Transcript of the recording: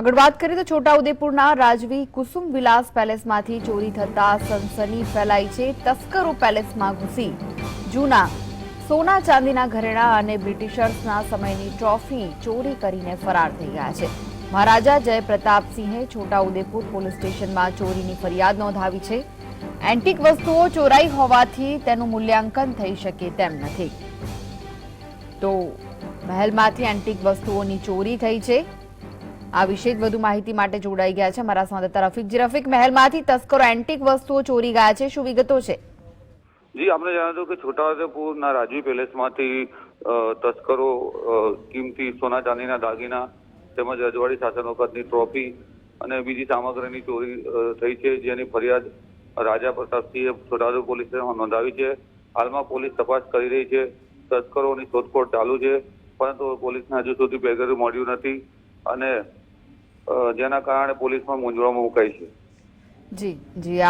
આગળ વાત કરીએ તો છોટાઉદેપુરના રાજવી કુસુમ વિલાસ પેલેસમાંથી ચોરી થતા સનસની ફેલાઈ છે. તસ્કરો પેલેસમાં ઘૂસી. જૂના સોના ચાંદીના ઘરેણા અને બ્રિટિશર્સના સમયની ટ્રોફી ચોરી કરીને ફરાર થઈ ગયા છે. મહારાજા જયપ્રતાપસિંહે છોટાઉદેપુર પોલીસ સ્ટેશનમાં ચોરીની ફરિયાદ નોંધાવી છે. એન્ટિક વસ્તુઓ ચોરાઈ હોવાથી તેનું મૂલ્યાંકન થઈ શકે તેમ નથી. તો મહેલમાંથી એન્ટિક વસ્તુઓની ચોરી થઈ છે. આ વિશે જ વધુ માહિતી માટે જોડાઈ ગયા છે મારા સંવાદદાતા રફીકજી રફીક, મહેલમાંથી તસ્કરો એન્ટિક વસ્તુઓ ચોરી ગયા છે. શું વિગતો છે? જી, આપણે જણાવ્યું કે છોટાઉદેપુરના રાજવી પેલેસમાંથી તસ્કરો કિંમતી સોના ચાંદીના દાગીના તેમજ રજવાડી શાસન વખતની ટ્રોફી અને બીજી સામગ્રીની ચોરી થઈ છે, જેની ફરિયાદ રાજા પ્રતાપસિંહે છોટાઉદેપુર પોલીસ નોંધાવી છે. હાલમાં પોલીસ તપાસ કરી રહી છે. તસ્કરોની શોધખોળ ચાલુ છે, પરંતુ પોલીસને હજુ સુધી બેગર મળ્યું નથી અને જેના કારણે પોલીસમાં મૂંઝવણમાં મુકાઈ છે. જી જી